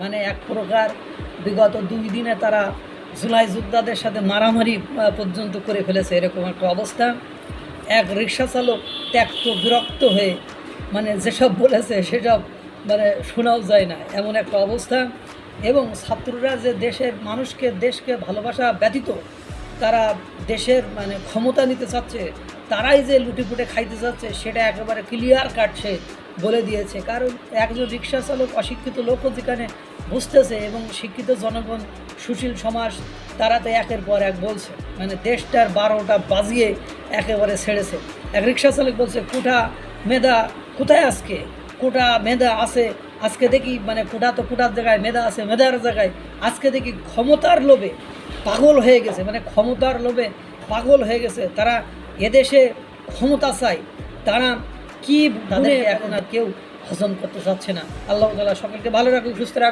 মানে এক প্রকার বিগত দুই দিনে তারা জুলাই যোদ্ধাদের সাথে মারামারি পর্যন্ত করে ফেলেছে, এরকম একটা অবস্থা। এক রিক্সা চালক ত্যক্ত, বিরক্ত হয়ে মানে যেসব বলেছে সেসব মানে শোনাও যায় না, এমন একটা অবস্থা। এবং ছাত্ররা যে দেশের মানুষকে, দেশকে ভালোবাসা ব্যতীত তারা দেশের মানে ক্ষমতা নিতে চাচ্ছে, তারাই যে লুটিপুটে খাইতে চাচ্ছে সেটা একেবারে ক্লিয়ার কাটছে বলে দিয়েছে। কারণ একজন রিক্সা চালক অশিক্ষিত লোকও যেখানে বুঝতেছে এবং শিক্ষিত জনগণ সুশীল সমাজ তারা তো একের পর এক বলছে। মানে দেশটার বারোটা বাজিয়ে একেবারে ছেড়েছে। এক রিক্সা চালক বলছে কোঠা মেধা কোথায় আজকে? কোটা মেধা আছে আজকে দেখি মানে কোটা তো কোটার জায়গায় মেধা আছে মেধার জায়গায়। আজকে দেখি ক্ষমতার লোভে পাগল হয়ে গেছে মানে ক্ষমতার লোভে পাগল হয়ে গেছে। তারা এদেশে ক্ষমতা চায়। তারা কি তাদের এখন আর কেউ হজম করতে চাচ্ছে না। আল্লাহ তালা সকলকে ভালো রাখুক সুস্থ রাখুক।